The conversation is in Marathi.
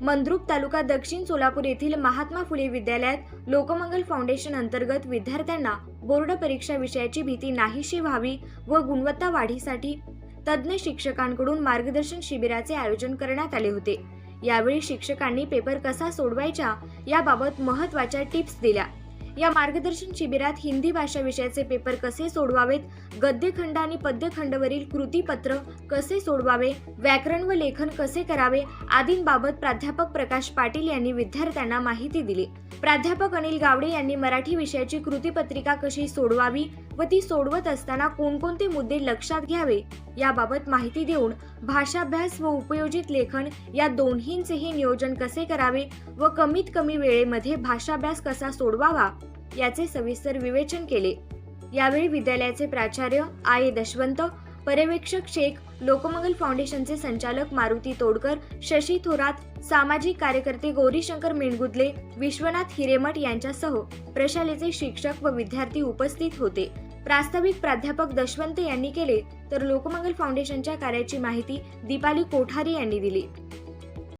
मंद्रुप तालुका दक्षिण सोलापूर येथील महात्मा फुले विद्यालयात लोकमंगल फाउंडेशन अंतर्गत विद्यार्थ्यांना बोर्ड परीक्षा विषयाची भीती नाहीशी व्हावी व गुणवत्ता वाढीसाठी तज्ज्ञ शिक्षकांकडून मार्गदर्शन शिबिराचे आयोजन करण्यात आले होते. यावेळी शिक्षकांनी पेपर कसा सोडवायचा याबाबत महत्त्वाच्या टिप्स दिल्या. या मार्गदर्शन शिबिरात हिंदी भाषा विषयाचे पेपर कसे सोडवावेत गद्यखंड आणि पद्यखंडवरील कृतीपत्र कसे सोडवावे व्याकरण व लेखन कसे करावे आदींबाबत प्राध्यापक प्रकाश पाटील यांनी विद्यार्थ्यांना माहिती दिली. प्राध्यापक अनिल गावडे यांनी मराठी विषयाची कृतीपत्रिका कशी सोडवावी व ती सोडवत असताना कोणकोणते मुद्दे लक्षात घ्यावे याबाबत माहिती देऊन भाषाभ्यास व उपयोजित लेखन या दोन्हींचेही नियोजन कसे करावे व कमीत कमी वेळेमध्ये भाषाभ्यास कसा सोडवावा याचे सविस्तर विवेचन केले. यावेळी विद्यालयाचे प्राचार्य आय. ए. दशवंत पर्यवेक्षक शेख लोकमंगल फाउंडेशनचे संचालक मारुती तोडकर शशी थोरात सामाजिक कार्यकर्ते गौरीशंकर मेणगुदले विश्वनाथ हिरेमठ यांच्यासह प्रशालेचे शिक्षक व विद्यार्थी उपस्थित होते. प्रास्ताविक प्राध्यापक दशवंत यांनी केले तर लोकमंगल फाउंडेशनच्या कार्याची माहिती दीपाली कोठारी यांनी दिली.